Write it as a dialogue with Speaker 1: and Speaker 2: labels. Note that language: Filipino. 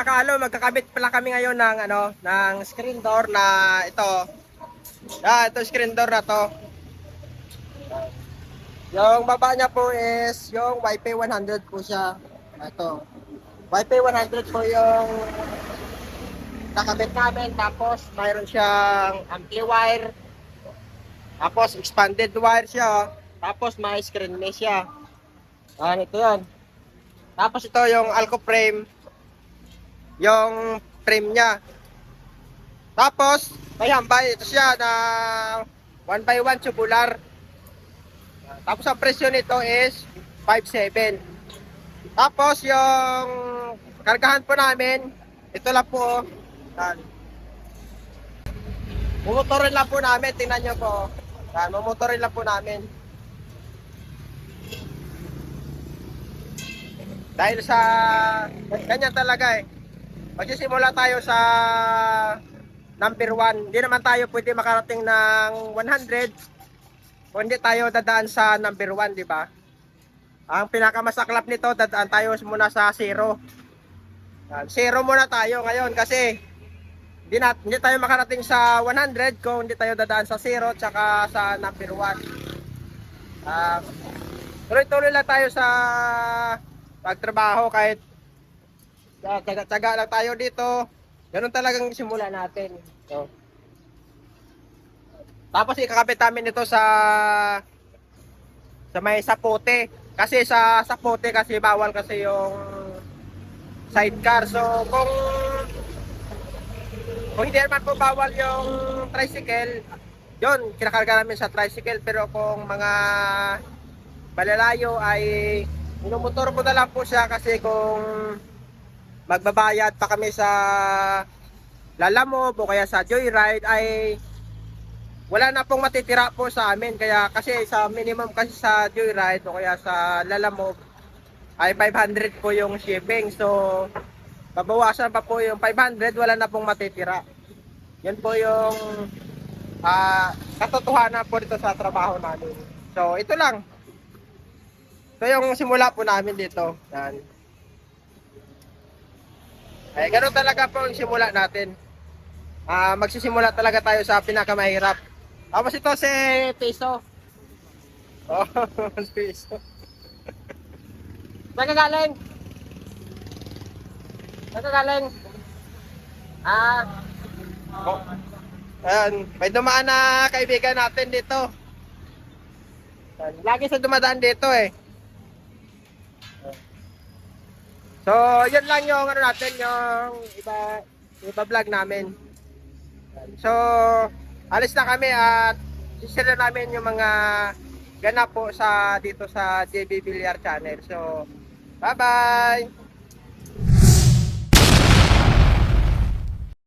Speaker 1: mga kaalo, magkakabit pala kami ngayon ng ano, ng screen door na ito. Ah, ito screen door na to. Yung baba niya po is yung Wi-Fi 100 po siya. Ito. Wi-Fi 100 po yung nakabit namin. Tapos mayroon siyang amplifier. Tapos expanded wire siya. Tapos may screen mesh siya. Ah, ito yan. Tapos ito yung Alco frame. Yung frame niya. Tapos, may hambay. Ito siya na 1 by 1 tubular. Tapos ang presyo nito is 5.7. Tapos yung kargahan po namin, ito lang po. Yan. Mumotorin lang po namin, tingnan nyo po. Yan, mumotorin lang po namin. Dahil sa ganyan talaga eh. Magsisimula tayo sa number 1. Hindi naman tayo pwede makarating ng 100 kung hindi tayo dadaan sa number 1, di ba? Ang pinakamasaklap nito, dadaan tayo muna sa 0. Yan, Zero muna tayo ngayon kasi hindi, na, hindi tayo makarating sa 100 kung hindi tayo dadaan sa 0 tsaka sa number 1. Ah, tuloy-tuloy lang tayo sa pagtrabaho kahit ah, tsaga-tsaga lang tayo dito. Ganun talagang simula natin. So, tapos ikakabit namin ito sa sa may sapote. Kasi sa sapote kasi bawal kasi yung sidecar. So kung kung hindi naman po bawal yung tricycle, yun, kinakarga namin sa tricycle. Pero kung mga malalayo ay minumotor ko na lang po siya kasi kung magbabayad pa kami sa Lalamove o kaya sa Joyride ay wala na pong matitira po sa amin. Kaya kasi sa minimum kasi sa Joyride o kaya sa Lalamove ay 500 po yung shipping. So babawasan pa po yung 500 wala na pong matitira. Yan po yung ah, katotohanan po dito sa trabaho namin. So ito lang. Ito yung simula po namin dito. Yan eh, ganun talaga po yung simula natin. Ah, magsisimula talaga tayo sa pinakamahirap. Tapos ito si Piso. Oh, Piso. Saan ka galing? Saan ka galing? Ah. Oh. Ayan, may dumaan na kaibigan natin dito. Lagi sa dumadaan dito eh. So, yun lang yung ano natin, yung iba, iba vlog namin. So, alis na kami at sisira namin yung mga ganap po sa dito sa JB Villar Channel. So, bye-bye!